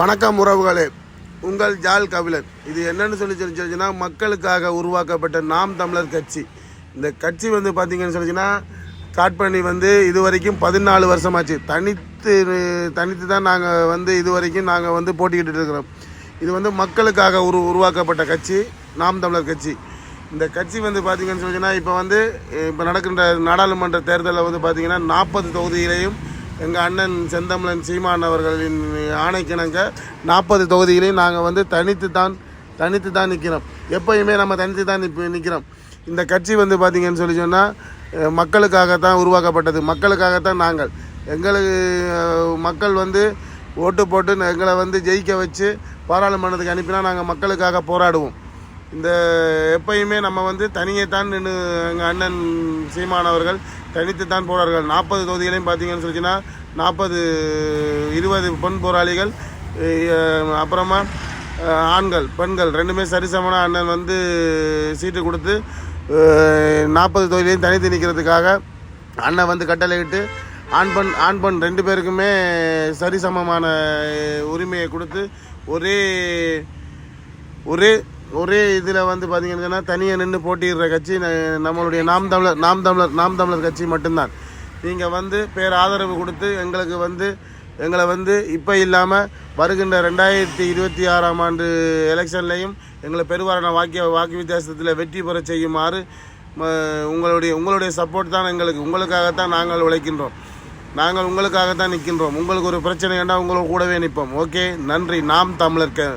வணக்கம் உறவுகளே. உங்கள் ஜால் கபிலன். இது என்னன்னு சொல்லி சொல்லிச்சுன்னா மக்களுக்காக உருவாக்கப்பட்ட நாம் தமிழர் கட்சி. இந்த கட்சி வந்து பார்த்தீங்கன்னு சொல்லிச்சுன்னா ஸ்டார்ட் பண்ணி வந்து இது வரைக்கும் பதினாலு வருஷமாச்சு. தனித்து தனித்து தான் நாங்கள் வந்து இது வரைக்கும் நாங்கள் வந்து போட்டிக்கிட்டு இருக்கிறோம். இது வந்து மக்களுக்காக உரு உருவாக்கப்பட்ட கட்சி நாம் தமிழர் கட்சி. இந்த கட்சி வந்து பார்த்தீங்கன்னு சொல்லிச்சுன்னா இப்போ வந்து இப்போ நடக்கின்ற நாடாளுமன்ற தேர்தலில் வந்து பார்த்தீங்கன்னா நாற்பது தொகுதியிலையும் எங்கள் அண்ணன் செந்தமிழன் சீமான் அவர்களின் ஆணைக்கிணங்க நாற்பது தொகுதியிலையும் நாங்கள் வந்து தனித்து தான் தனித்து தான் நிற்கிறோம் எப்பயுமே நம்ம தனித்து தான் நிற்ப நிற்கிறோம் இந்த கட்சி வந்து பார்த்திங்கன்னு சொல்லி சொன்னால் மக்களுக்காகத்தான் உருவாக்கப்பட்டது. மக்களுக்காகத்தான் நாங்கள். எங்களுக்கு மக்கள் வந்து ஓட்டு போட்டு எங்களை வந்து ஜெயிக்க வச்சு பாராளுமன்றத்துக்கு அனுப்பினா நாங்கள் மக்களுக்காக போராடுவோம். இந்த எப்பயுமே நம்ம வந்து தனியே தான் நின்று எங்கள் அண்ணன் சீமானவர்கள் தனித்து தான் போறார்கள் நாற்பது தொகுதிகளையும் பார்த்தீங்கன்னு சொல்லிச்சுன்னா நாற்பது இருபது பெண் போராளிகள் அப்புறமா ஆண்கள் பெண்கள் ரெண்டுமே சரிசமன அண்ணன் வந்து சீட்டு கொடுத்து நாற்பது தொகுதியிலையும் தனித்து நிற்கிறதுக்காக அண்ணன் வந்து கட்டளையிட்டு ஆண் பெண் ஆண் பெண் ரெண்டு பேருக்குமே சரிசமமான உரிமையை கொடுத்து ஒரே ஒரே ஒரே இதில் வந்து பார்த்தீங்கன்னா தனியாக நின்று போட்டியிடுற கட்சி நம்மளுடைய நாம் தமிழர் நாம் தமிழர் நாம் தமிழர் கட்சி மட்டும்தான். நீங்கள் வந்து பேர் ஆதரவு கொடுத்து எங்களுக்கு வந்து எங்களை வந்து இப்போ இல்லாமல் வருகின்ற ரெண்டாயிரத்தி இருபத்தி ஆறாம் ஆண்டு எலெக்ஷன்லையும் எங்களை பெருவாரான வாக்கிய வாக்கு வித்தியாசத்தில் வெற்றி பெற செய்யுமாறு உங்களுடைய உங்களுடைய சப்போர்ட் தான் எங்களுக்கு. உங்களுக்காகத்தான் நாங்கள் உழைக்கின்றோம். நாங்கள் உங்களுக்காகத்தான் நிற்கின்றோம் உங்களுக்கு ஒரு பிரச்சனை வேண்டாம் உங்களுக்கு கூடவே நிற்போம் ஓகே? நன்றி. நாம் தமிழர்க்க